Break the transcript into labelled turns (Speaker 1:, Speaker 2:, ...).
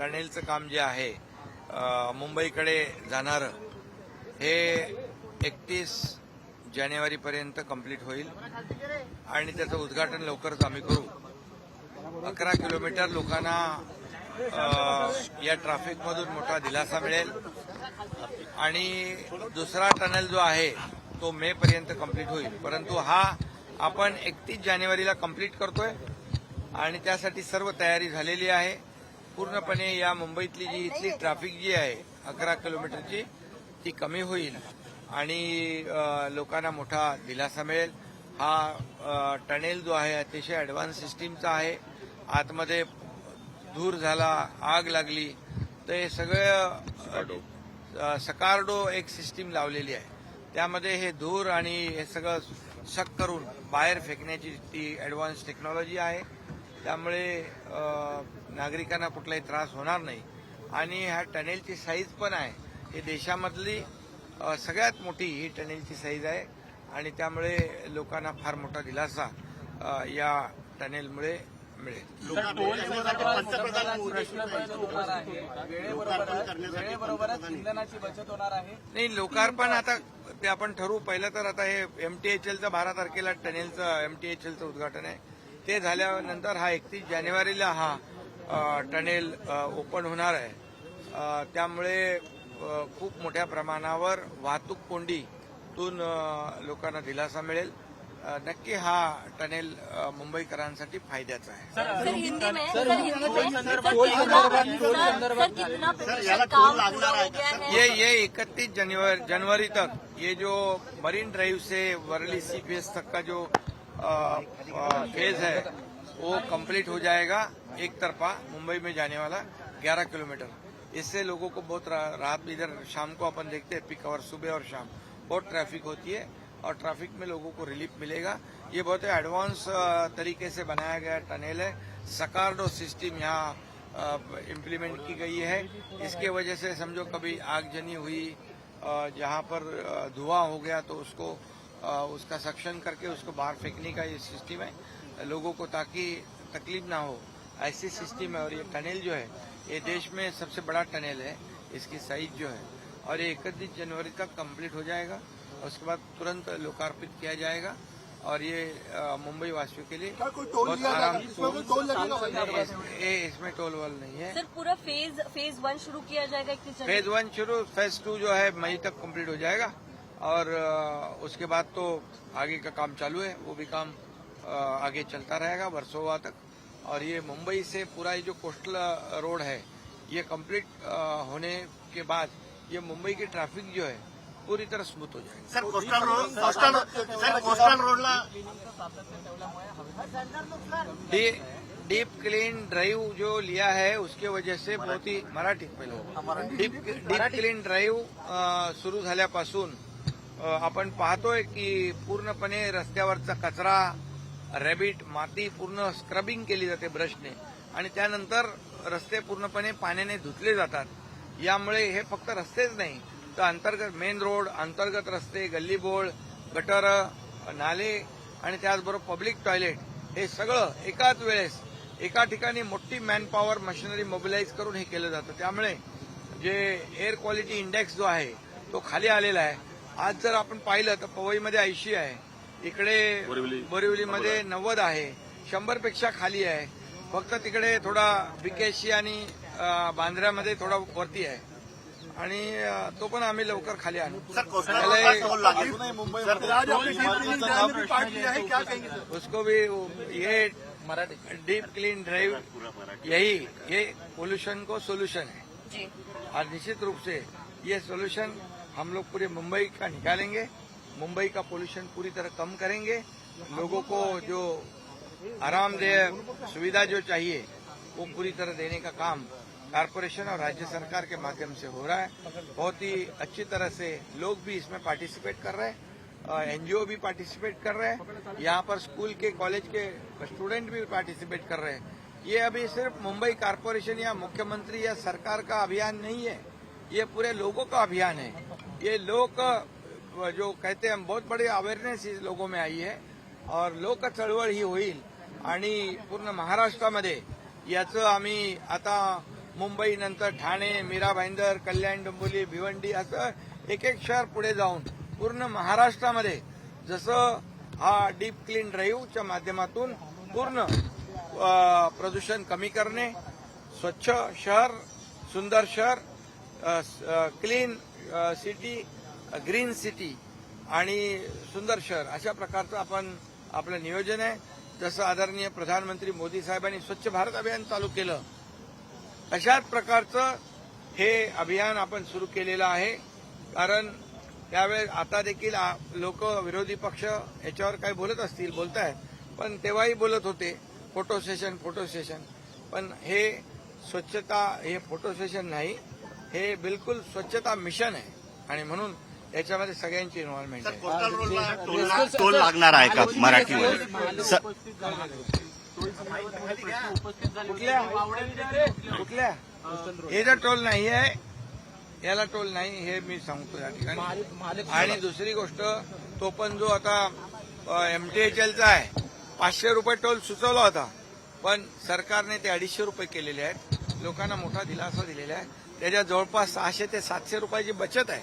Speaker 1: टनेलचं काम जे आहे मुंबईकडे जाणारं हे एकतीस जानेवारीपर्यंत कंप्लीट होईल. आणि त्याचं उद्घाटन लवकरच आम्ही करू. अकरा किलोमीटर लोकांना या ट्रॅफिकमधून मोठा दिलासा मिळेल. आणि दुसरा टनेल जो आहे तो मे पर्यंत कंप्लीट होईल. परंतु हा आपण एकतीस जानेवारीला कंप्लीट करतोय. आणि त्यासाठी सर्व तयारी झालेली आहे. पूर्णपणे या मुंबईतली जी इथली ट्रॅफिक जी आहे अकरा किलोमीटरची ती कमी होईल आणि लोकांना मोठा दिलासा मिळेल. हा टनेल जो आहे अतिशय ॲडव्हान्स सिस्टीमचा आहे. आतमध्ये धूर झाला आग लागली तर हे सगळं सकारडो एक सिस्टीम लावलेली आहे. त्यामध्ये हे धूर आणि हे सगळं शक करून बाहेर फेकण्याची ती ॲडव्हान्स टेक्नॉलॉजी आहे. त्यामुळे नागरिकांना कुठलाही त्रास होणार नाही. आणि ह्या टनेलची साईज पण आहे. ही देशामधली सगळ्यात मोठी ही टनेलची साईज आहे. आणि त्यामुळे लोकांना फार मोठा दिलासा या टनेलमुळे मिळेल.
Speaker 2: पंतप्रधान प्रश्न होणार आहे. वेळेबरोबरच वेळेबरोबरच इंधनाची बचत होणार आहे.
Speaker 1: नाही लोकार्पण आता ते आपण ठरवू. पहिलं तर आता हे एमटीएचएलचं बारा तारखेला टनेलचं एमटीएचएलचं उद्घाटन आहे. ते झाल्यानंतर हा एकतीस जानेवारीला हा टनेल ओपन होणार आहे. त्यामुळे खूप मोठ्या प्रमाणावर वाहतूक कोंडीतून लोकांना दिलासा मिळेल. नक्की हा टनेल मुंबईकरांसाठी फायद्याचा आहे. ये ये इकतीस जनवरी जनवरी तक ये जो मरीन ड्राइव से वर्ली सी फेज तक का जो फेज है वो कंप्लीट हो जाएगा एक तरफा मुंबई में जाने वाला 11 किलोमीटर। इससे लोगों को बहुत रा- रात इधर शाम को अपन देखते हैं पिक आवर सुबह और शाम। बहुत ट्रैफ़िक होती है और ट्रैफ़िक में लोगों को रिलीफ मिलेगा। ये बहुत एडवांस तरीके से बनाया गया टनेल है। सकारडो सिस्टम यहाँ इम्प्लीमेंट की गई है। इसके वजह से समझो कभी आगजनी हुई जहाँ पर धुआँ हो गया तो उसको उसका सक्शन करके उसको बाहर फेंकने का ये सिस्टम है। लोगों को ताकि तकलीफ़ ना हो। ऐसी सिस्टम है और ये टनेल जो है ये देश में सबसे बड़ा टनल है। इसकी साइज़ जो है और ये इकतीस जनवरी तक कंप्लीट हो जाएगा। उसके बाद तुरंत लोकार्पित किया जाएगा और ये मुंबई वासियों के लिए बहुत आराम ये इसमें टोल वोल नहीं है।
Speaker 3: सर पूरा फ़ेज़ फ़ेज़ वन शुरू किया जाएगा
Speaker 1: फ़ेज़ वन शुरू फ़ेज़ टू जो है मई तक कंप्लीट हो जाएगा। और उसके बाद तो आगे का काम चालू है वो भी काम आगे चलता रहेगा वर्सोवा तक। और ये मुंबई से पूरा ये जो कोस्टल रोड है ये कंप्लीट होने के बाद ये मुंबई की ट्रैफ़िक जो है पूरी तरह स्मूथ हो जाएगी।
Speaker 4: Sir coastal road coastal sir coastal रोडला
Speaker 1: डी, डीप क्लीन ड्राइव जो लिया है उसके वजह से बहुत ही मराठी पहिलं डीप डीप क्लीन ड्राइव्ह अ, सुरू झाल्यापासून आपण पाहतोय की पूर्णपणे रस्त्यावरचा कचरा रॅबिट माती पूर्ण स्क्रबिंग केली जाते ब्रशने आणि त्यानंतर रस्ते पूर्णपणे पाण्याने धुतले जातात. यामुळे हे फक्त रस्तेच नाही तर अंतर्गत मेन रोड अंतर्गत रस्ते गल्लीबोळ गटर नाले आणि त्याचबरोबर पब्लिक टॉयलेट हे सगळं एकाच वेळेस एका ठिकाणी मोठी मॅनपॉवर मशिनरी मोबिलाईज करून हे केलं जातं. त्यामुळे जे एअर क्वालिटी इंडेक्स जो आहे तो खाली आलेला आहे. आज जर आपण पाहिलं तर पवईमध्ये ऐंशी आहे. इकडे बोरिवलीमध्ये नव्वद आहे. शंभरपेक्षा खाली आहे. फक्त तिकडे थोडा बिकेशी आणि बांद्र्यामध्ये थोडा वरती आहे. आणि तो पण आम्ही लवकर खाली आणू. उसको भी ये डीप क्लीन ड्राइव यही ये पोल्यूशन को सोल्यूशन है.
Speaker 3: जी.
Speaker 1: और निश्चित रूप से ये सोल्यूशन हम लोग पूरे मुंबई का निकालेंगे। मुंबई का पोल्यूशन पूरी तरह कम करेंगे। लोगों को जो आरामदेह सुविधा जो चाहिए, वो पूरी तरह देने का काम कारपोरेशन और राज्य सरकार के माध्यम से हो रहा है। बहुत ही अच्छी तरह से लोग भी इसमें पार्टिसिपेट कर रहे हैं एनजीओ भी पार्टिसिपेट कर रहे हैं। यहाँ पर स्कूल के कॉलेज के स्टूडेंट भी पार्टिसिपेट कर रहे हैं। ये अभी सिर्फ़ मुंबई कारपोरेशन या मुख्यमंत्री या सरकार का अभियान नहीं है, ये पूरे लोगों का अभियान है। ये लोग जो कहते हैं बहुत बड़ी अवेअरनेस लोगों में आई है और लोक चळवळ ही होईल. आणि पूर्ण महाराष्ट्रामध्ये याचं आम्ही आता मुंबई नंतर ठाणे मीरा भाईंदर कल्याण डोंबिवली भिवंडी असं एक एक शहर पुढे जाऊन पूर्ण महाराष्ट्रामध्ये जसं हा डीप क्लीन ड्राईव्हच्या माध्यमातून पूर्ण प्रदूषण कमी करणे स्वच्छ शहर सुंदर शहर क्लीन सिटी ग्रीन सिटी आणि सुंदर शहर अशा प्रकारचं आपण आपलं नियोजन आहे. जसं आदरणीय प्रधानमंत्री मोदी साहेबांनी स्वच्छ भारत अभियान चालू केलं अशाच प्रकारचं हे अभियान आपण सुरू केलेलं आहे. कारण त्यावेळेस आता देखील लोक विरोधी पक्ष याच्यावर काही बोलत असतील बोलत आहेत पण तेव्हाही बोलत होते फोटो सेशन फोटो सेशन. पण हे स्वच्छता हे फोटो सेशन नाही. हे बिलकुल स्वच्छता मिशन आहे. आणि म्हणून याच्यामध्ये सगळ्यांची इन्व्हॉल्वमेंट आहे.
Speaker 4: कोस्टल रोडला टोल लागणार आहे का मराठीमध्ये सर
Speaker 1: कुठल्या? कुठल्या? हे जर टोल नाही आहे. याला टोल नाही हे मी सांगतो या ठिकाणी. आणि दुसरी गोष्ट तो पण जो आता एमटीएचएलचा आहे पाचशे रुपये टोल सुचवला होता. पण सरकारने ते अडीचशे रुपये केलेले आहेत. लोकांना मोठा दिलासा दिलेला आहे. त्याच्या जवळपास सहाशे ते सातशे रुपयाची बचत आहे.